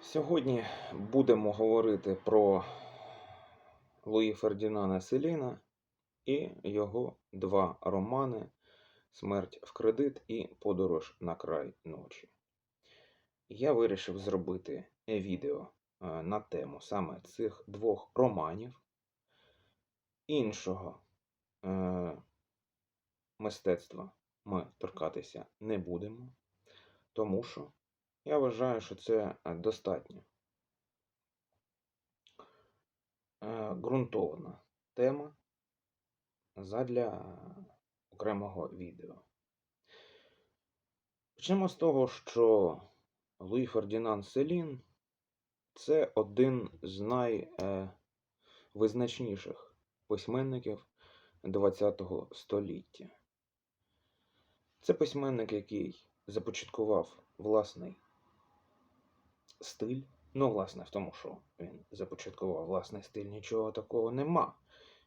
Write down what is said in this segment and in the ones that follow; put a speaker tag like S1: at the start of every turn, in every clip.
S1: Сьогодні будемо говорити про Луї Фердінана Селіна і його два романи Смерть в кредит і Подорож на край ночі. Я вирішив зробити відео е, на тему саме цих двох романів. Іншого е, мистецтва ми торкатися не будемо, тому що я вважаю, що це достатньо е, ґрунтовна тема задля окремого відео. Почнемо з того, що Луї Фердінанд Селін це один з найвизначніших письменників ХХ століття. Це письменник, який започаткував власний стиль. Ну, власне, в тому, що він започаткував власний стиль, нічого такого нема.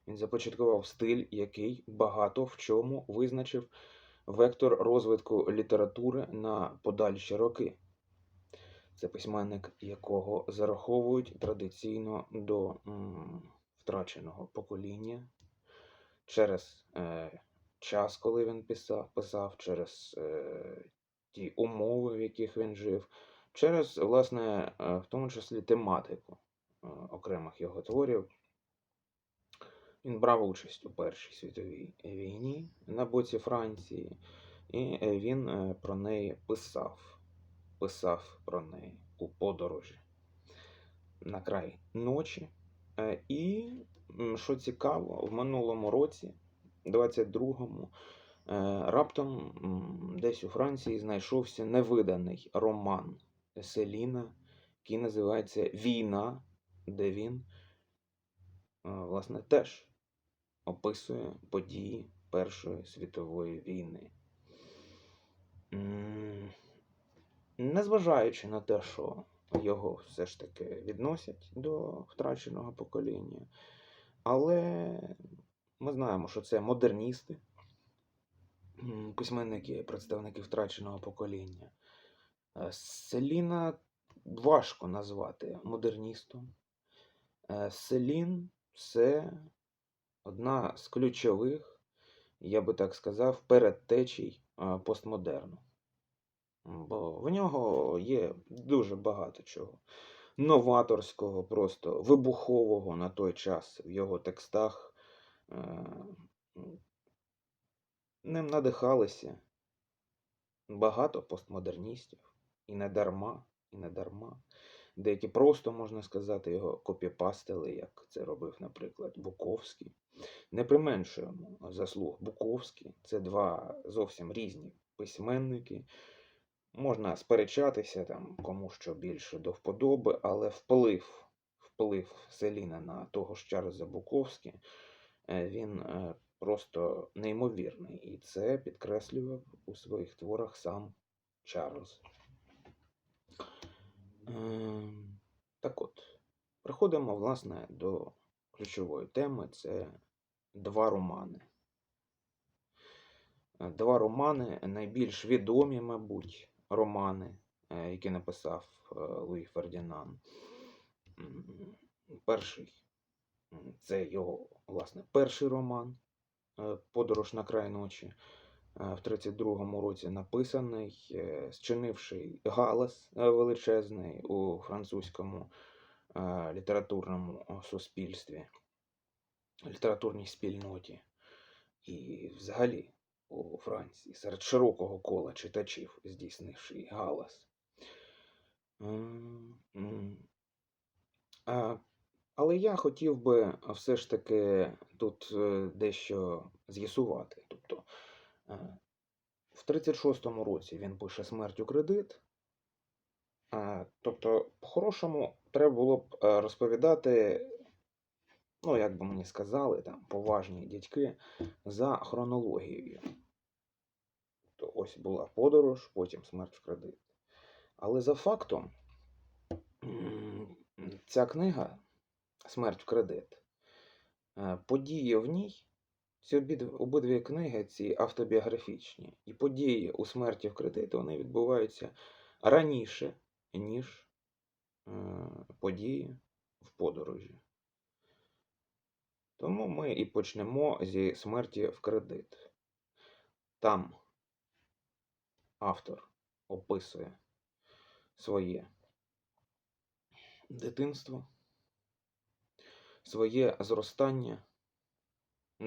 S1: Він започаткував стиль, який багато в чому визначив вектор розвитку літератури на подальші роки. Це письменник, якого зараховують традиційно до м, втраченого покоління через е, час, коли він писав, писав через е, ті умови, в яких він жив, через, власне, е, в тому числі тематику е, окремих його творів. Він брав участь у Першій світовій війні на боці Франції, і е, він про неї писав. Писав про неї у подорожі на край ночі. І, що цікаво, в минулому році, 22-му, е, раптом десь у Франції знайшовся невиданий роман Селіна, який називається Війна, де він, е, власне, теж описує події Першої світової війни. Незважаючи на те, що його все ж таки відносять до втраченого покоління, але ми знаємо, що це модерністи, письменники, представники втраченого покоління. Е, Селіна важко назвати модерністом. Е, Селін це одна з ключових, я би так сказав, передтечій е, постмодерну. Бо в нього є дуже багато чого. Новаторського, просто вибухового на той час в його текстах. Ним надихалися багато постмодерністів. І не дарма, і не дарма. Деякі просто, можна сказати, його копіпастили, як це робив, наприклад, Буковський. Не применшуємо заслуг Буковський. Це два зовсім різні письменники. Можна сперечатися там, кому що більше до вподоби, але вплив, вплив Селіна на того ж Чарльза Буковський, е, він е, просто неймовірний. І це підкреслював у своїх творах сам Чарльз. Ем, Так от, приходимо, власне, до ключової теми це два романи. Е, Два романи, найбільш відомі, мабуть, романи, е, які написав е, Луї Фердінанд. Перший це його, власне, перший роман Подорож на край ночі в 32-му році написаний, е, зчинивши галас е, величезний у французькому е, літературному е, суспільстві, літературній спільноті і взагалі у Франції серед широкого кола читачів, здійснивши галас. Але я хотів би все ж таки тут е, дещо з'ясувати. Тобто, е, в 36-му році він пише смерть у кредит. Тобто, по-хорошому, треба було б е, розповідати, ну, як би мені сказали, там, поважні дядьки, за хронологією. То ось була подорож, потім смерть в кредит. Але за фактом, ця книга Смерть в кредит. е, Події в ній, ці обидві, книги, ці автобіографічні, і події у смерті в кредит, вони відбуваються раніше, ніж е, події в подорожі. Тому ми і почнемо зі смерті в кредит. Там автор описує своє дитинство, своє зростання,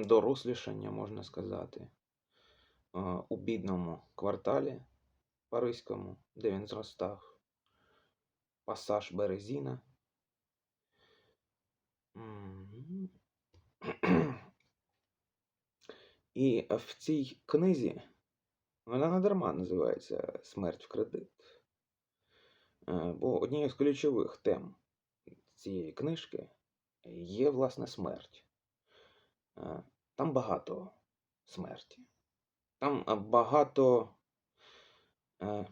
S1: дорослішання, можна сказати, е, у бідному кварталі Паризькому, де він зростав, пасаж Березіна. І в цій книзі вона не дарма називається Смерть в кредит. Е, Бо однією з ключових тем цієї книжки є власне смерть. Там багато смерті. Там багато, е,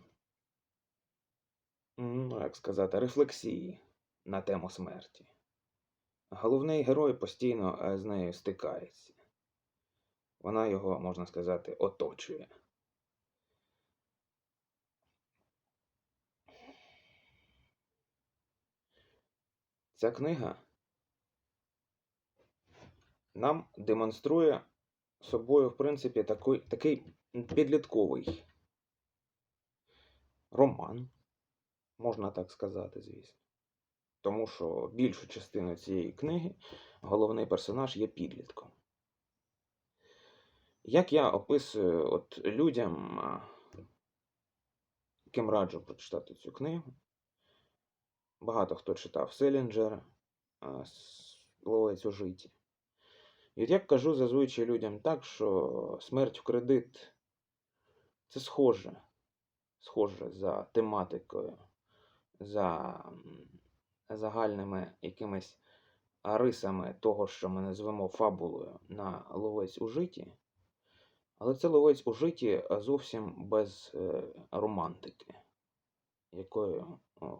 S1: ну, як сказати, рефлексії на тему смерті. Головний герой постійно е, з нею стикається. Вона його, можна сказати, оточує. Ця книга нам демонструє собою, в принципі, такий, такий підлітковий роман, можна так сказати, звісно. Тому що більшу частину цієї книги головний персонаж є підлітком. Як я описую от людям, яким раджу прочитати цю книгу, багато хто читав Селінджера, Ловець у житті. І от як кажу зазвичай людям так, що смерть в кредит це схоже, схоже за тематикою, за загальними якимись рисами того, що ми назвемо фабулою на ловець у житті. Але це ловець у житті зовсім без е, романтики, якою о,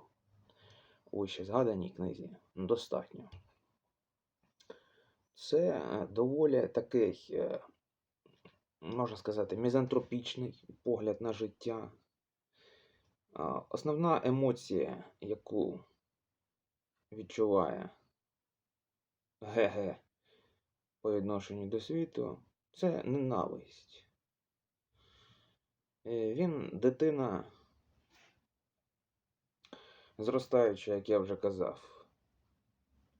S1: у вище згаданій книзі достатньо. Це е, доволі такий, е, можна сказати, мізантропічний погляд на життя. Основна емоція, яку відчуває ГГ по відношенню до світу, це ненависть. Він дитина, зростаюча, як я вже казав,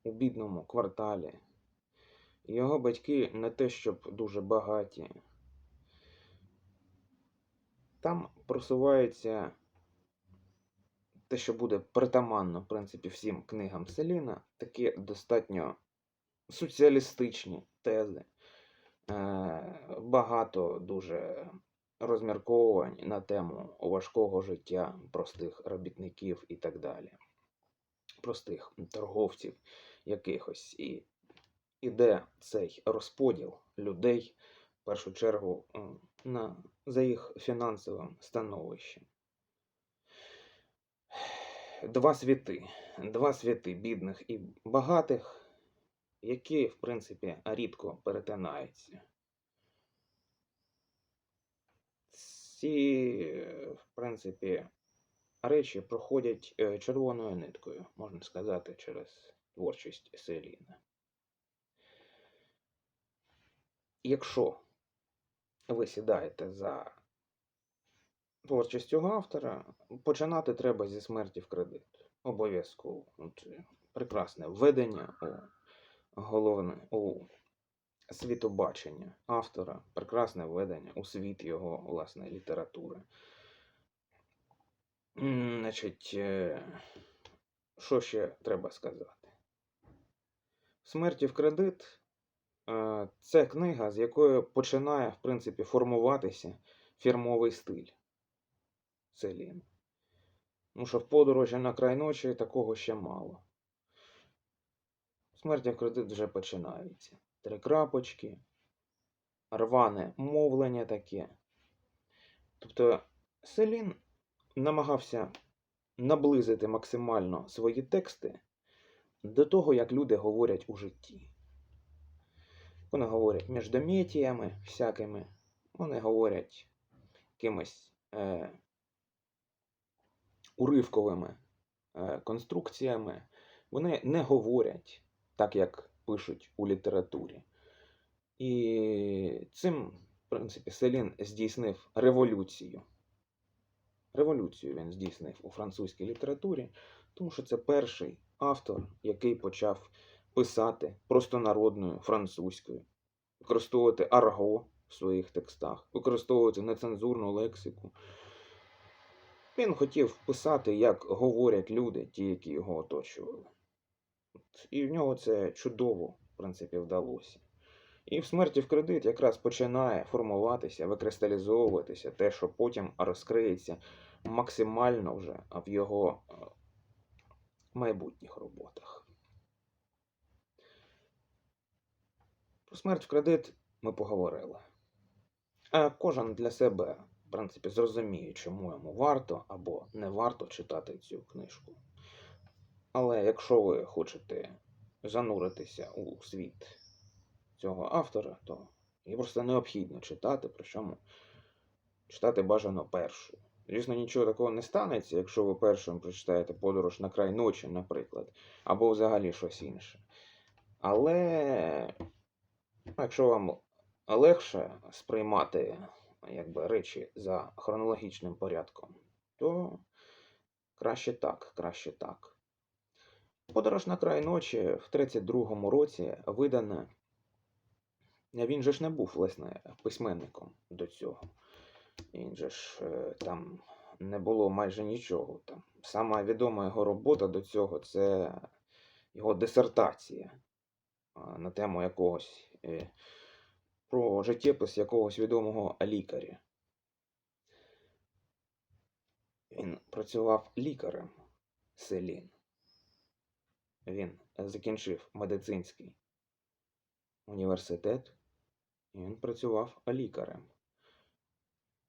S1: у бідному кварталі. Його батьки не те, щоб дуже багаті. Там просувається те, що буде притаманно, в принципі, всім книгам Селіна, такі достатньо соціалістичні тези. Е, Багато дуже розмірковувань на тему важкого життя простих робітників і так далі. Простих торговців якихось. І іде цей розподіл людей в першу чергу на, за їх фінансовим становищем. Два світи, два світи бідних і багатих, які, в принципі, рідко перетинаються. Ці, в принципі, речі проходять е, червоною ниткою, можна сказати, через творчість Селіна. Якщо ви сідаєте за творчістю автора, починати треба зі смерті в кредит. Обов'язково. Прекрасне введення у головне у світобачення автора, прекрасне введення у світ його власне літератури. Значить, е, що ще треба сказати? Смерті в кредит це книга, з якої починає, в принципі, формуватися фірмовий стиль Селін. Тому що в подорожі на край ночі такого ще мало. Смерть в кредит вже починається. Три крапочки, рване мовлення таке. Тобто Селін намагався наблизити максимально свої тексти до того, як люди говорять у житті. Вони говорять міждометіями всякими, вони говорять якимись е, уривковими е, конструкціями, вони не говорять так, як пишуть у літературі. І цим, в принципі, Селін здійснив революцію. Революцію він здійснив у французькій літературі, тому що це перший автор, який почав писати простонародною французькою, використовувати арго в своїх текстах, використовувати нецензурну лексику. Він хотів писати, як говорять люди, ті, які його оточували. І в нього це чудово, в принципі, вдалося. І в смерті в кредит якраз починає формуватися, викристалізовуватися те, що потім розкриється максимально вже в його е, майбутніх роботах. Про смерть в кредит ми поговорили. А кожен для себе, в принципі, зрозуміє, чому йому варто або не варто читати цю книжку. Але якщо ви хочете зануритися у світ цього автора, то її просто необхідно читати, причому читати бажано першу. Звісно, нічого такого не станеться, якщо ви першим прочитаєте подорож на край ночі, наприклад, або взагалі щось інше. Але якщо вам легше сприймати якби, речі за хронологічним порядком, то краще так, краще так. Подорож на край ночі в 32-му році видана. Він же ж не був, власне, письменником до цього. Він же ж е, там не було майже нічого. Там. Сама відома його робота до цього це його дисертація на тему якогось про життєпис якогось відомого лікаря. Він працював лікарем Селін. Він закінчив медицинський університет, і він працював лікарем.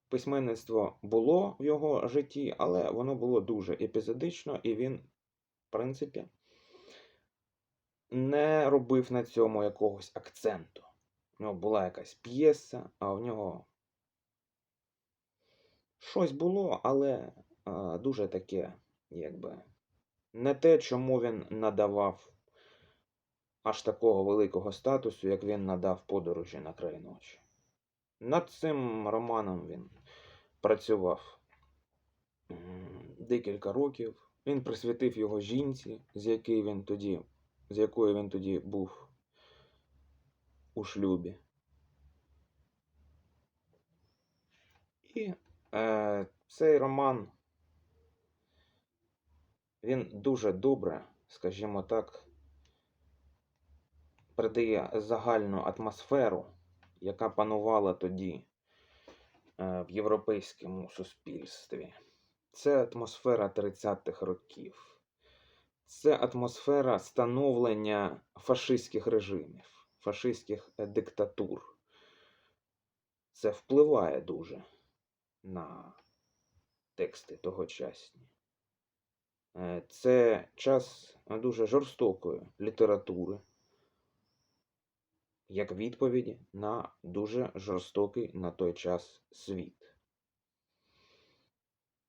S1: Письменництво було в його житті, але воно було дуже епізодично, і він, в принципі, не робив на цьому якогось акценту. У нього була якась п'єса, а у нього щось було, але а, дуже таке, якби, не те, чому він надавав аж такого великого статусу, як він надав подорожі на край ночі. Над цим романом він працював декілька років. Він присвятив його жінці, з якою він тоді, з якою він тоді був у шлюбі. І е, цей роман він дуже добре, скажімо так, передає загальну атмосферу, яка панувала тоді е, в європейському суспільстві. Це атмосфера 30-х років. Це атмосфера становлення фашистських режимів, фашистських е, диктатур. Це впливає дуже на тексти тогочасні. Е, Це час дуже жорстокої літератури, як відповіді на дуже жорстокий на той час світ.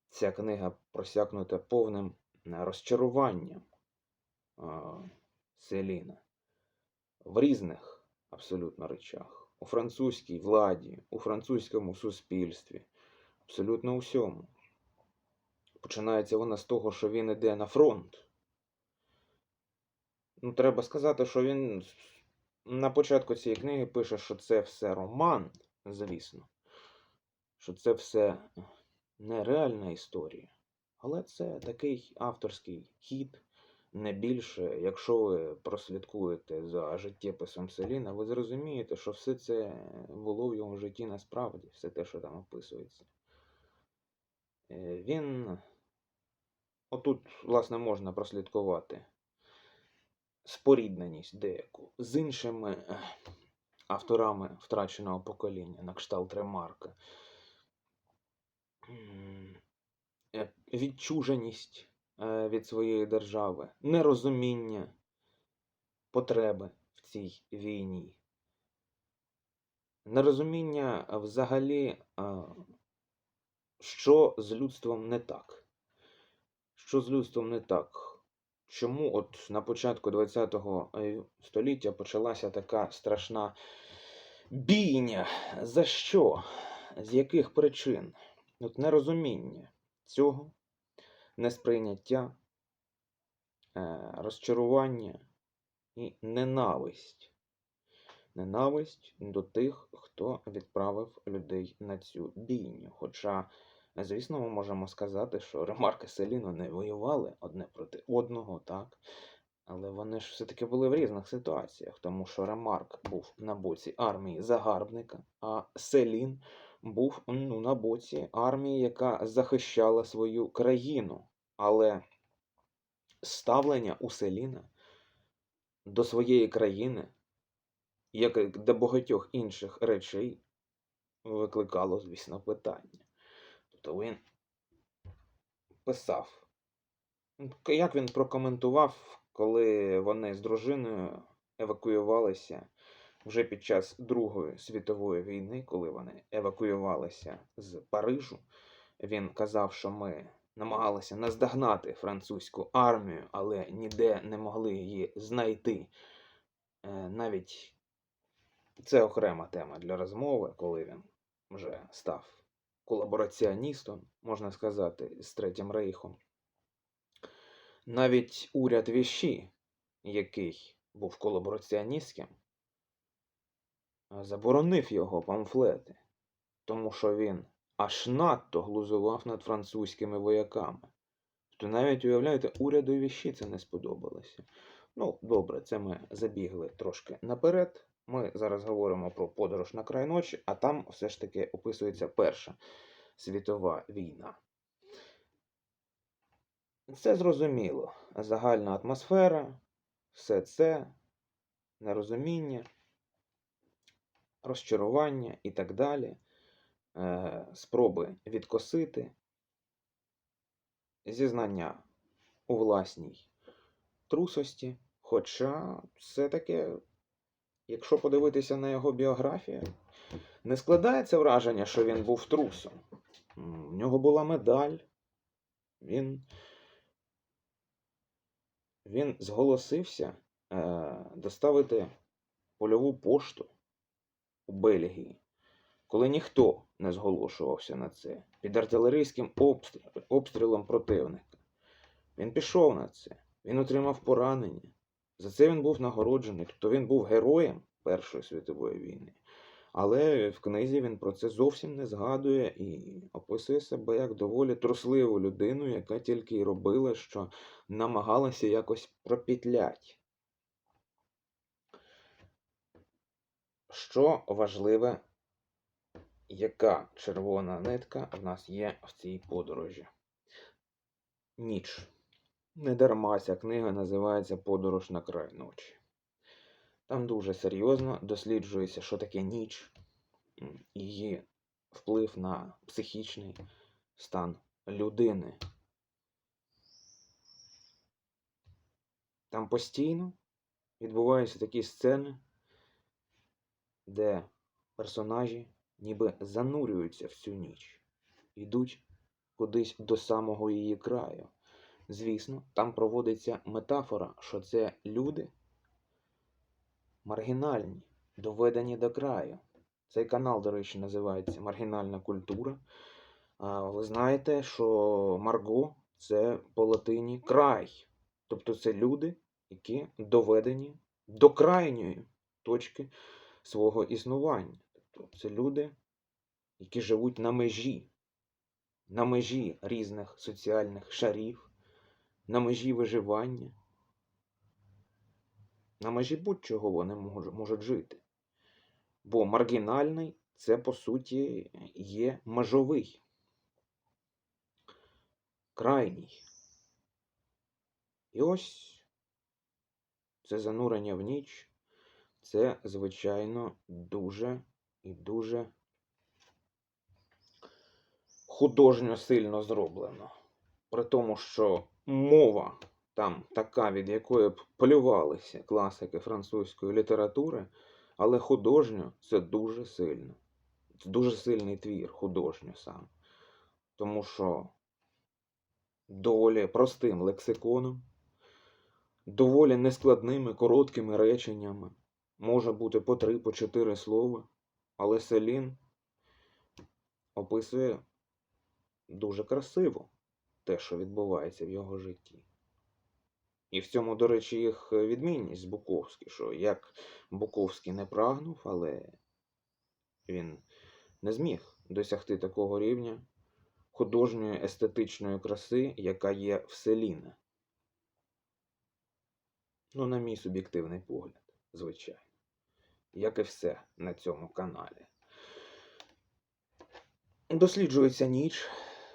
S1: Ця книга просякнута повним розчаруванням Селіна в різних абсолютно речах. У французькій владі, у французькому суспільстві, абсолютно усьому. Починається вона з того, що він іде на фронт. Ну, треба сказати, що він на початку цієї книги пише, що це все роман, звісно, що це все нереальна історія. Але це такий авторський хід, не більше. Якщо ви прослідкуєте за життєписом Селіна, ви зрозумієте, що все це було в його житті насправді, все те, що там описується. Е, Він отут, власне, можна прослідкувати спорідненість деяку з іншими е, авторами втраченого покоління, на кшталт Ремарка. Е, Відчуженість е, від своєї держави, нерозуміння потреби в цій війні, нерозуміння взагалі, е, що з людством не так, що з людством не так? Чому от на початку ХХ століття почалася така страшна бійня? За що? З яких причин? От нерозуміння цього, несприйняття, е, розчарування і ненависть. Ненависть до тих, хто відправив людей на цю бійню. Хоча, звісно, ми можемо сказати, що Ремарк і Селіно не воювали одне проти одного, так? Але вони ж все-таки були в різних ситуаціях, тому що Ремарк був на боці армії загарбника, а Селін був ну, на боці армії, яка захищала свою країну. Але ставлення у Селіна до своєї країни, як до багатьох інших речей, викликало, звісно, питання. Тобто він писав, як він прокоментував, коли вони з дружиною евакуювалися вже під час Другої світової війни, коли вони евакуювалися з Парижу, він казав, що ми намагалися наздогнати французьку армію, але ніде не могли її знайти. Е, Навіть це окрема тема для розмови, коли він вже став колабораціоністом, можна сказати, з Третім Рейхом. Навіть уряд Віші, який був колабораціоністським, заборонив його памфлети, тому що він аж надто глузував над французькими вояками. То навіть, уявляєте, уряду Віші це не сподобалося. Ну, добре, це ми забігли трошки наперед. Ми зараз говоримо про подорож на край ночі, а там все ж таки описується Перша світова війна. Це зрозуміло. Загальна атмосфера, все це, нерозуміння, розчарування і так далі, е, спроби відкосити, зізнання у власній трусості. Хоча все-таки, якщо подивитися на його біографію, не складається враження, що він був трусом. В нього була медаль. Він, він зголосився е, доставити польову пошту у Бельгії, коли ніхто не зголошувався на це, під артилерійським обстрілом, противника. Він пішов на це, він отримав поранення. За це він був нагороджений, тобто він був героєм Першої світової війни. Але в книзі він про це зовсім не згадує і описує себе як доволі трусливу людину, яка тільки й робила, що намагалася якось пропітлять. Що важливе, яка червона нитка в нас є в цій подорожі? Ніч. Не дарма ця книга називається Подорож на край ночі. Там дуже серйозно досліджується, що таке ніч, її вплив на психічний стан людини. Там постійно відбуваються такі сцени, де персонажі ніби занурюються в цю ніч, йдуть кудись до самого її краю. Звісно, там проводиться метафора, що це люди маргінальні, доведені до краю. Цей канал, до речі, називається Маргінальна культура. Ви знаєте, що Марго це по латині край. Тобто це люди, які доведені до крайньої точки свого існування. Тобто це люди, які живуть на межі, на межі різних соціальних шарів, на межі виживання. На межі будь-чого вони можуть жити. Бо маргінальний це, по суті, є межовий, крайній. І ось це занурення в ніч, це, звичайно, дуже і дуже художньо сильно зроблено. При тому, що мова там така, від якої б полювалися класики французької літератури, але художньо це дуже сильно. Це дуже сильний твір, художньо сам. Тому що доволі простим лексиконом, доволі нескладними короткими реченнями. Може бути по три, по чотири слова, але Селін описує дуже красиво те, що відбувається в його житті. І в цьому, до речі, їх відмінність Буковський, що як Буковський не прагнув, але він не зміг досягти такого рівня художньої естетичної краси, яка є в Селіна. Ну, на мій суб'єктивний погляд, звичайно. Як і все на цьому каналі. Досліджується ніч,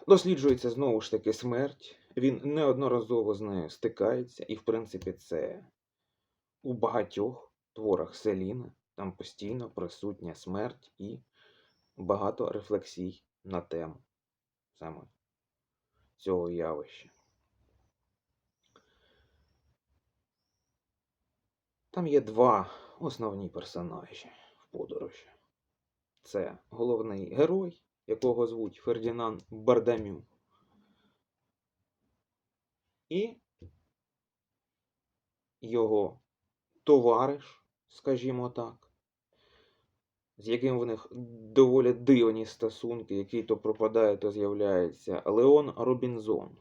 S1: досліджується знову ж таки смерть. Він неодноразово з нею стикається, і, в принципі, це у багатьох творах Селіна. Там постійно присутня смерть і багато рефлексій на тему саме цього явища. Там є два основні персонажі в подорожі. Це головний герой, якого звуть Фердінанд Бардамю. І його товариш, скажімо так, з яким в них доволі дивні стосунки, який то пропадає, то з'являється Леон Робінзон.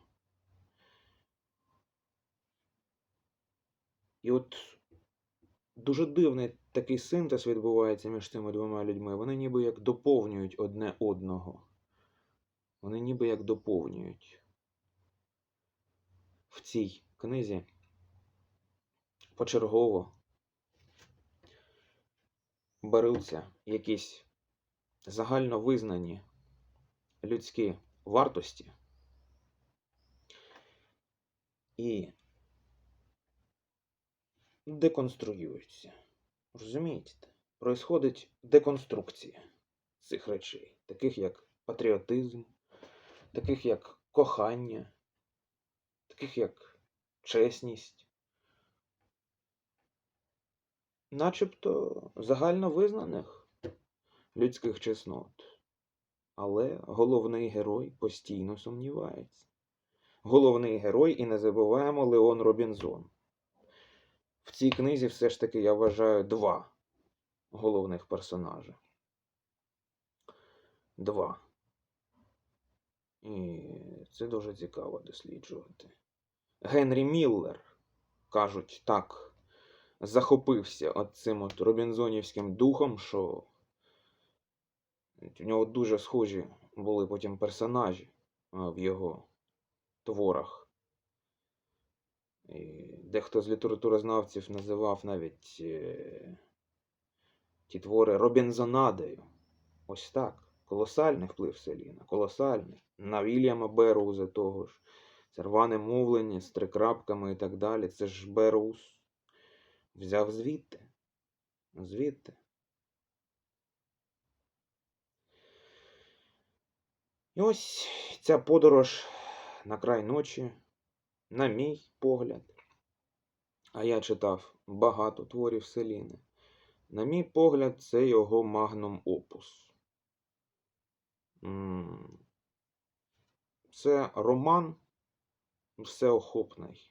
S1: І от дуже дивний такий синтез відбувається між цими двома людьми. Вони ніби як доповнюють одне одного. Вони ніби як доповнюють. В цій книзі почергово беруться якісь загально визнані людські вартості і деконструюються. Розумієте? Происходить деконструкція цих речей, таких як патріотизм, таких як кохання, таких як чесність. Начебто загально визнаних людських чеснот. Але головний герой постійно сумнівається. Головний герой, і не забуваємо Леон Робінзон. В цій книзі все ж таки я вважаю два головних персонажі. Два. І це дуже цікаво досліджувати. Генрі Міллер, кажуть, так захопився от цим от робінзонівським духом, що в нього дуже схожі були потім персонажі в його творах. Дехто з літературознавців називав навіть е, ті твори Робінзонадою. Ось так. Колосальний вплив Селіна, колосальний. На Вільяма Беруза того ж. Це рване мовлення з трикрапками і так далі. Це ж Берус. Взяв звідти. Звідти. І ось ця подорож на край ночі, на мій погляд. А я читав багато творів Селіни. На мій погляд, це його магнум опус. Це роман всеохопний.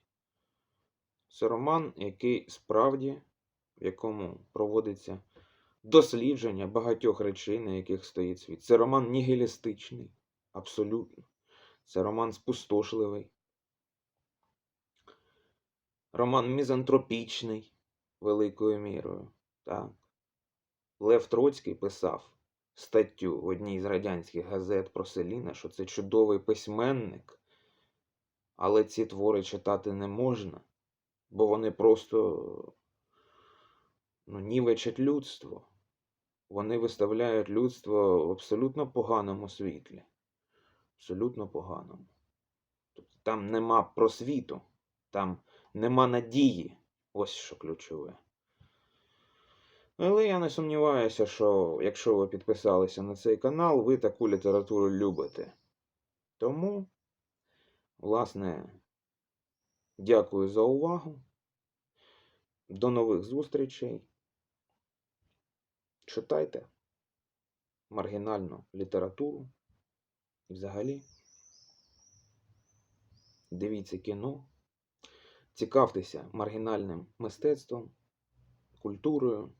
S1: Це роман, який справді, в якому проводиться дослідження багатьох речей, на яких стоїть світ. Це роман нігілістичний, абсолютно. Це роман спустошливий. Роман мізантропічний великою мірою. Так. Лев Троцький писав статтю в одній з радянських газет про Селіна, що це чудовий письменник, але ці твори читати не можна, бо вони просто ну, нівечать людство. Вони виставляють людство в абсолютно поганому світлі. Абсолютно поганому. Тобто там нема просвіту, там нема надії. Ось що ключове. Але я не сумніваюся, що якщо ви підписалися на цей канал, ви таку літературу любите. Тому, власне, дякую за увагу. До нових зустрічей. Читайте маргінальну літературу і взагалі дивіться кіно, цікавтеся маргінальним мистецтвом, культурою.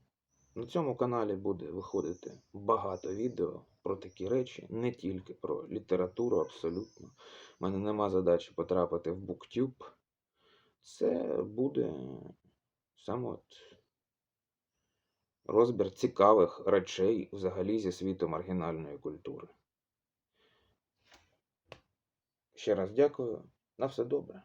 S1: На цьому каналі буде виходити багато відео про такі речі, не тільки про літературу, абсолютно. У мене нема задачі потрапити в BookTube. Це буде саме от розбір цікавих речей взагалі зі світу маргінальної культури. Ще раз дякую. На все добре.